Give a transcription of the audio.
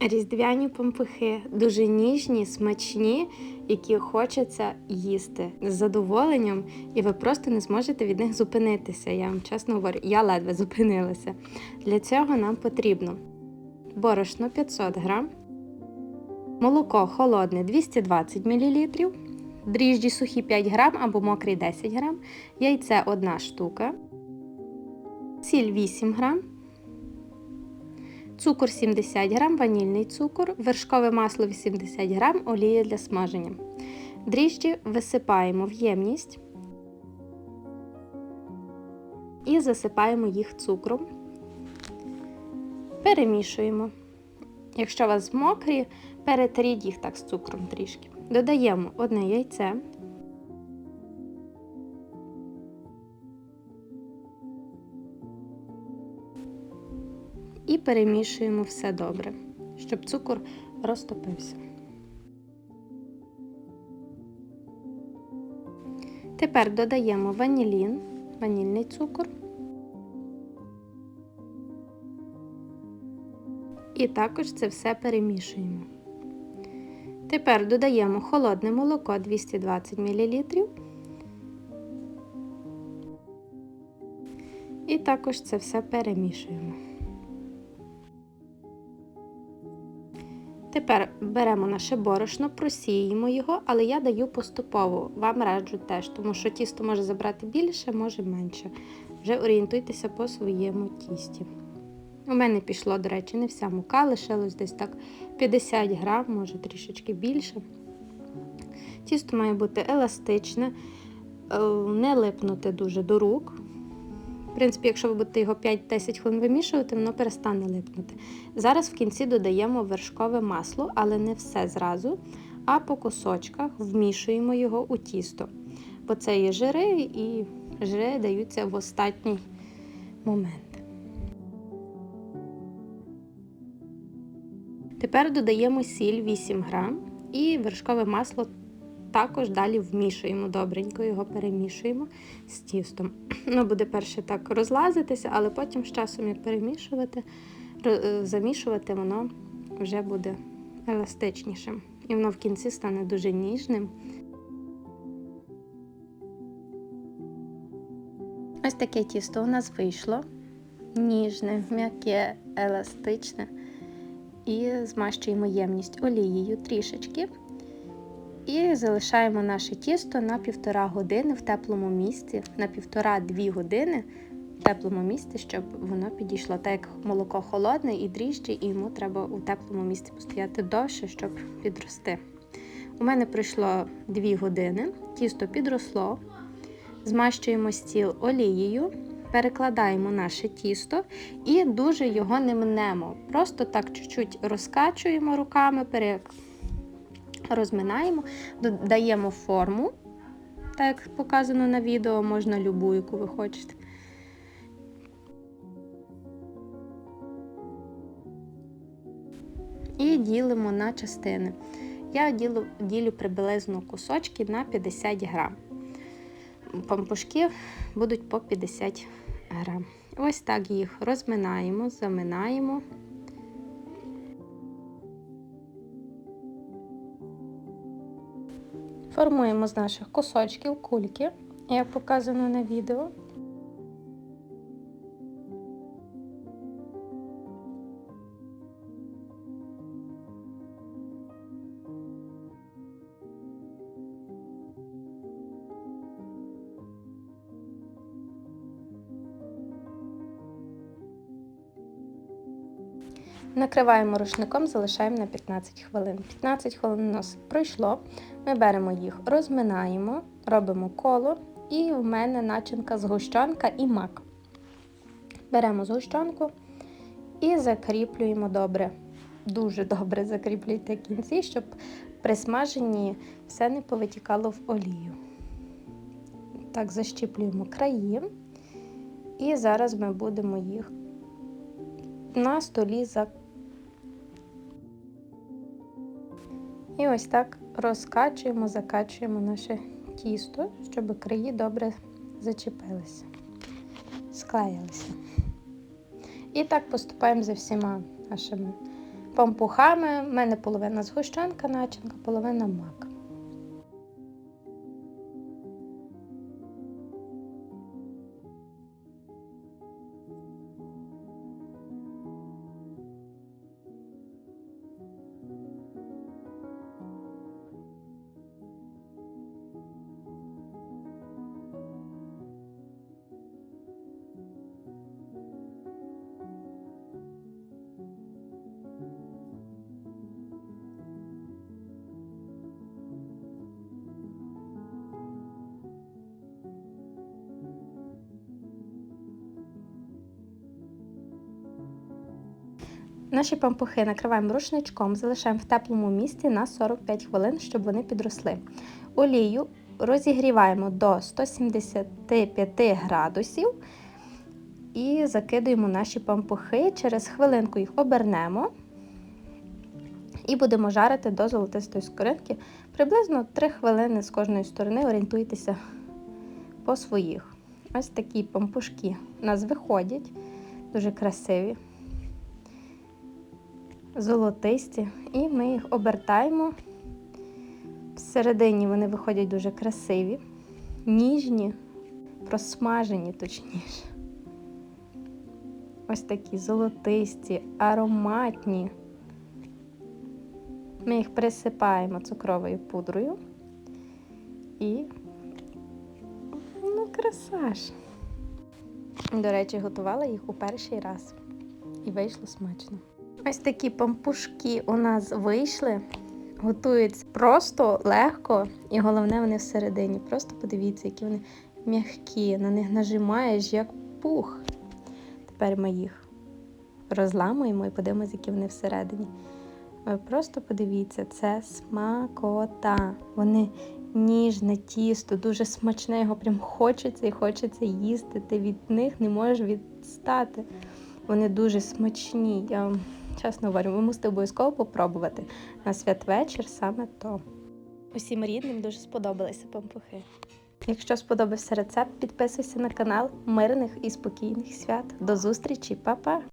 Різдвяні помпухи дуже ніжні, смачні, які хочеться їсти з задоволенням, і ви просто не зможете від них зупинитися. Я вам чесно говорю, я ледве зупинилася. Для цього нам потрібно борошно 500 грам, молоко холодне 220 мл, дріжджі сухі 5 грам або мокрий 10 грам, яйце 1 штука, сіль 8 грам цукор 70 грам, ванільний цукор, вершкове масло 80 грам, олія для смаження. Дріжджі висипаємо в ємність і засипаємо їх цукром. Перемішуємо. Якщо у вас мокрі, перетріть їх так з цукром трішки. Додаємо одне яйце. І перемішуємо все добре, щоб цукор розтопився. Тепер додаємо ванілін, ванільний цукор. І також це все перемішуємо. Тепер додаємо холодне молоко 220 мл. І також це все перемішуємо. Тепер беремо наше борошно, просіємо його, але я даю поступово, вам раджу теж, тому що тісто може забрати більше, може менше. Вже орієнтуйтеся по своєму тісті. У мене пішло, до речі, не вся мука, лишилось десь так 50 грам, може трішечки більше. Тісто має бути еластичне, е, не липнути дуже до рук. В принципі, якщо ви будете його 5-10 хвилин вимішувати, воно перестане липнути. Зараз в кінці додаємо вершкове масло, але не все зразу, а по кусочках вмішуємо його у тісто. Бо це є жири, і жири даються в останній момент. Тепер додаємо сіль 8 грам і вершкове масло також далі вмішуємо добренько, його перемішуємо з тістом. Воно буде перше так розлазитися, але потім з часом як перемішувати, е, замішувати, воно вже буде еластичнішим. І воно в кінці стане дуже ніжним. Ось таке тісто у нас вийшло. Ніжне, м'яке, еластичне. І змащуємо ємність олією трішечки. І залишаємо наше тісто на півтора години в теплому місці, на півтора-дві години в теплому місці, щоб воно підійшло. Так як молоко холодне і дріжджі, і йому треба у теплому місці постояти довше, щоб підрости. У мене пройшло 2 години, тісто підросло, змащуємо стіл олією, перекладаємо наше тісто і дуже його не мнемо. Просто так чуть-чуть розкачуємо руками, перекладаємо розминаємо, додаємо форму, так як показано на відео, можна любу, яку ви хочете. І ділимо на частини. Я ділю, ділю приблизно кусочки на 50 грам. Пампушки будуть по 50 грам. Ось так їх розминаємо, заминаємо. Формуємо з наших кусочків кульки, як показано на відео. Накриваємо рушником, залишаємо на 15 хвилин. 15 хвилин у нас пройшло. Ми беремо їх, розминаємо, робимо коло, і в мене начинка згущенка і мак. Беремо згущенку і закріплюємо добре. Дуже добре закріплюйте кінці, щоб при смаженні все не повитікало в олію. Так, защіплюємо краї. І зараз ми будемо їх на столі закріплювати. І ось так розкачуємо, закачуємо наше тісто, щоб краї добре зачепилися, склеїлися. І так поступаємо за всіма нашими пампухами. У мене половина згущенка, начинка, половина мак. Наші пампухи накриваємо рушничком, залишаємо в теплому місці на 45 хвилин, щоб вони підросли. Олію розігріваємо до 175 градусів і закидуємо наші пампухи. Через хвилинку їх обернемо і будемо жарити до золотистої скоринки. Приблизно 3 хвилини з кожної сторони орієнтуйтеся по своїх. Ось такі пампушки у нас виходять, дуже красиві золотисті, і ми їх обертаємо. Всередині вони виходять дуже красиві, ніжні, просмажені, точніше. Ось такі золотисті, ароматні. Ми їх присипаємо цукровою пудрою і ну, краса ж. До речі, готувала їх у перший раз і вийшло смачно. Ось такі пампушки у нас вийшли. Готуються просто легко, і головне, вони всередині. Просто подивіться, які вони м'які, на них нажимаєш як пух. Тепер ми їх розламуємо і подивимося, які вони всередині. Ви просто подивіться, це смакота. Вони ніжне тісто, дуже смачне, його прям хочеться і хочеться їсти. Ти від них не можеш відстати. Вони дуже смачні. Я чесно говорю, ви мусите обов'язково попробувати на святвечір саме то. Усім рідним дуже сподобалися пампухи. Якщо сподобався рецепт, підписуйся на канал мирних і спокійних свят. До зустрічі, Па-па!